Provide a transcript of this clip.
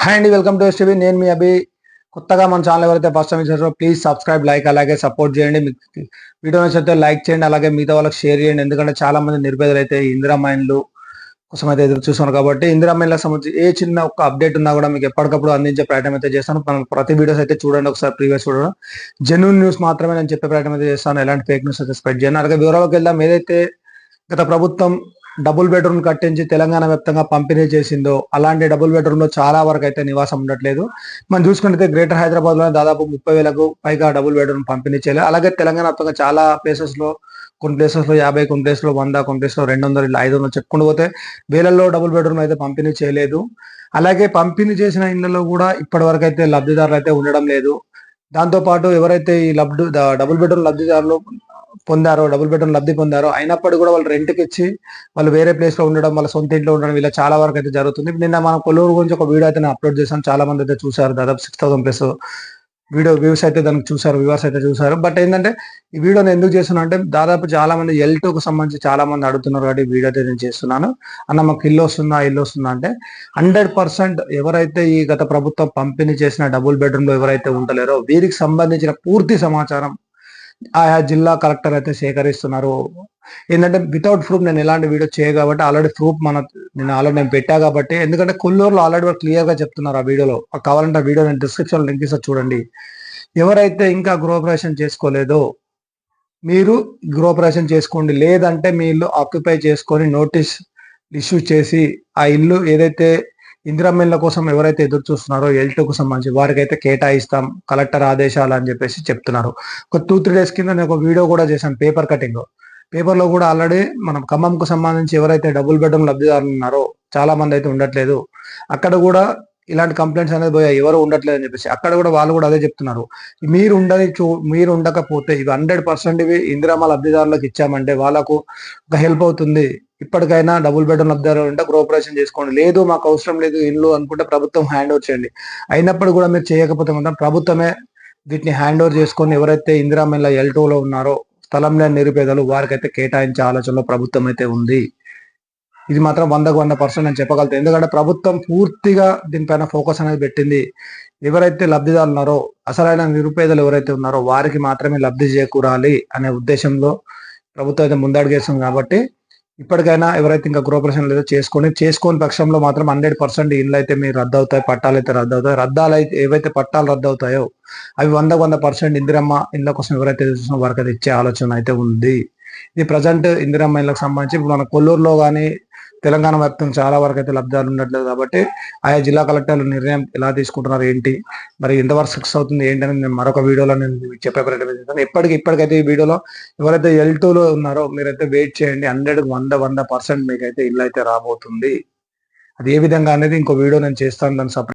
Hi అండి welcome to STV నేను మీ అభి. కొత్తగా మన ఛానల్ ఎవరైతే ఫస్ట్ టైం ఇచ్చారో ప్లీజ్ సబ్స్క్రైబ్ లైక్ అలాగే సపోర్ట్ చేయండి. మీకు వీడియో నచ్చితే లైక్ చేయండి అలాగే మిగతా వాళ్ళకి షేర్ చేయండి. ఎందుకంటే చాలా మంది నిర్భేదలు అయితే ఇందిరా మైన్లు కోసం అయితే ఎదురు చూస్తున్నారు కాబట్టి ఇందిరా మైన్లకు సంబంధించి ఏ చిన్న ఒక అప్డేట్ ఉన్నా కూడా మీకు ఎప్పటికప్పుడు అందించే ప్రయత్నం అయితే చేస్తాను. మనం ప్రతి వీడియోస్ అయితే చూడండి ఒకసారి ప్రీవియస్ చూడడం. జెన్యున్ న్యూస్ మాత్రమే నేను చెప్పే ప్రయత్నం అయితే చేస్తాను. ఎలాంటి ఫేక్ న్యూస్ అయితే స్ప్రెడ్ చేయను. అలాగే వివరాలకు వెళ్దాం. ఏదైతే గత ప్రభుత్వం డబుల్ బెడ్రూమ్ కట్టించి తెలంగాణ వ్యాప్తంగా పంపిణీ చేసిందో అలాంటి డబుల్ బెడ్రూమ్లో చాలా వరకు అయితే నివాసం ఉండట్లేదు. మనం చూసుకుంటే గ్రేటర్ హైదరాబాద్లో దాదాపు ముప్పై వేలకు పైగా డబుల్ బెడ్రూమ్ పంపిణీ చేయలేదు అలాగే తెలంగాణ వ్యాప్తంగా చాలా ప్లేసెస్లో కొన్ని ప్లేసెస్లో యాభై కొన్ని ప్లేస్లో వంద కొన్ని ప్లేస్లో రెండు వందలు ఇలా ఐదు వందలు చెప్పుకుంటూ పోతే వేలల్లో డబుల్ బెడ్రూమ్ అయితే పంపిణీ చేయలేదు. అలాగే పంపిణీ చేసిన ఇళ్ళలో కూడా ఇప్పటి వరకు అయితే లబ్ధిదారులు అయితే ఉండడం లేదు. దాంతో పాటు ఎవరైతే ఈ లబ్ధు డబుల్ బెడ్రూమ్ లబ్ధిదారులు పొందారో డబుల్ బెడ్రూమ్ లబ్ధి పొందారో అయినప్పటికీ కూడా వాళ్ళు రెంట్కి ఇచ్చి వాళ్ళు వేరే ప్లేస్లో ఉండడం వాళ్ళ సొంత ఇంట్లో ఉండడం ఇలా చాలా వరకు అయితే జరుగుతుంది. నిన్న మనం కొల్లూరు గురించి ఒక వీడియో అయితే అప్లోడ్ చేశాను. చాలా మంది అయితే చూసారు దాదాపు six thousand plus video views అయితే దానికి చూసారు వ్యూవర్స్ అయితే చూసారు బట్ ఏంటంటే ఈ వీడియోని ఎందుకు చేస్తున్నా అంటే దాదాపు చాలా మంది ఎల్ టూకు సంబంధించి చాలా మంది అడుగుతున్నారు కాబట్టి వీడియో అయితే నేను చేస్తున్నాను. అన్న మాకు ఇల్లు వస్తుందా ఇల్లు వస్తుందా అంటే హండ్రెడ్ పర్సెంట్ ఎవరైతే ఈ గత ప్రభుత్వం పంపిణీ చేసిన డబుల్ బెడ్రూమ్లో ఎవరైతే ఉండలేరో వీరికి సంబంధించిన పూర్తి సమాచారం ఆయా జిల్లా కలెక్టర్ అయితే సేకరిస్తున్నారు. ఏంటంటే వితౌట్ ప్రూఫ్ నేను ఎలాంటి వీడియో చేయ కాబట్టి ఆల్రెడీ ప్రూఫ్ మన నేను ఆల్రెడీ నేను పెట్టా కాబట్టి ఎందుకంటే కొల్లూరులో ఆల్రెడీ క్లియర్గా చెప్తున్నారు ఆ వీడియోలో కావాలంటే ఆ వీడియో నేను డిస్క్రిప్షన్ లింక్ ఇస్తా చూడండి. ఎవరైతే ఇంకా గృహప్రవేశం చేసుకోలేదో మీరు గృహప్రవేశం చేసుకోండి. లేదంటే మీ ఇల్లు ఆక్యుపై చేసుకొని నోటీస్ ఇష్యూ చేసి ఆ ఇల్లు ఏదైతే ఇందిరమ్మిళ్ళ కోసం ఎవరైతే ఎదురు చూస్తున్నారో ఎల్టూకు సంబంధించి వారికి అయితే కేటాయిస్తాం కలెక్టర్ ఆదేశాలు అని చెప్పేసి చెప్తున్నారు. ఒక టూ త్రీ డేస్ కింద నేను ఒక వీడియో కూడా చేశాను పేపర్ కటింగ్. పేపర్లో కూడా ఆల్రెడీ మనం ఖమ్మంకు సంబంధించి ఎవరైతే డబుల్ బెడ్రూమ్ లబ్ధిదారులు ఉన్నారో చాలా మంది అయితే ఉండట్లేదు. అక్కడ కూడా ఇలాంటి కంప్లైంట్స్ అనేది పోయాయి ఎవరు ఉండట్లేదు అని చెప్పేసి. అక్కడ కూడా వాళ్ళు కూడా అదే చెప్తున్నారు. మీరు ఉండని చూ మీరు ఉండకపోతే ఇవి హండ్రెడ్ పర్సెంట్ ఇవి ఇందిరామ లబ్ధిదారులకు ఇచ్చామంటే వాళ్ళకు ఒక హెల్ప్ అవుతుంది. ఇప్పటికైనా డబుల్ బెడ్రూమ్ లబ్ధిదారు ఉంటే గృహప్రవేశం చేసుకోండి. లేదు మాకు అవసరం లేదు ఇల్లు అనుకుంటే ప్రభుత్వం హ్యాండ్ ఓవర్ చేయండి. అయినప్పుడు కూడా మీరు చేయకపోతే మాత్రం ప్రభుత్వమే వీటిని హ్యాండ్ ఓవర్ చేసుకొని ఎవరైతే ఇందిరామిల్ల ఎల్లో ఉన్నారో స్థలం లేని నిరుపేదలు వారికైతే కేటాయించే ఆలోచనలో ప్రభుత్వం అయితే ఉంది. ఇది మాత్రం వందకు వంద పర్సెంట్ అని చెప్పగలుగుతాను ఎందుకంటే ప్రభుత్వం పూర్తిగా దీనిపైన ఫోకస్ అనేది పెట్టింది. ఎవరైతే లబ్ధిదారులు ఉన్నారో అసలైన నిరుపేదలు ఎవరైతే ఉన్నారో వారికి మాత్రమే లబ్ధి చేకూరాలి అనే ఉద్దేశంలో ప్రభుత్వం అయితే ముందడుగేస్తుంది కాబట్టి ఇప్పటికైనా ఎవరైతే ఇంకా గృహప్రశ్నలు లేదో చేసుకొని చేసుకోని పక్షంలో మాత్రం హండ్రెడ్ పర్సెంట్ ఇల్లు అయితే మీరు రద్దు అవుతాయి పట్టాలు అయితే రద్దు అవుతాయి రద్దాలు అయితే ఏవైతే పట్టాలు రద్దు అవుతాయో అవి వంద వంద పర్సెంట్ ఇందిరమ్మ ఇళ్ళ కోసం ఎవరైతే చూసిన వారికి అయితే ఇచ్చే ఆలోచన అయితే ఉంది. ఇది ప్రజెంట్ ఇందిరమ్మ ఇళ్ళకి సంబంధించి ఇప్పుడు మన కొల్లూరులో కానీ తెలంగాణ వ్యాప్తంగా చాలా వరకు అయితే లబ్ధాలు ఉండట్లేదు కాబట్టి ఆయా జిల్లా కలెక్టర్లు నిర్ణయం ఎలా తీసుకుంటున్నారు ఏంటి? మరి ఎంతవరకు సక్సెస్ అవుతుంది ఏంటి అని నేను మరొక వీడియోలో నేను చెప్పే ప్రయత్నం చేస్తాను. ఇప్పటికైతే ఈ వీడియోలో ఎవరైతే ఎల్లో ఉన్నారో మీరైతే వెయిట్ చేయండి. హండ్రెడ్ వంద వంద పర్సెంట్ మీకైతే ఇల్లు అయితే రాబోతుంది. అది ఏ విధంగా అనేది ఇంకో వీడియో నేను చేస్తాను దాని సపరేట్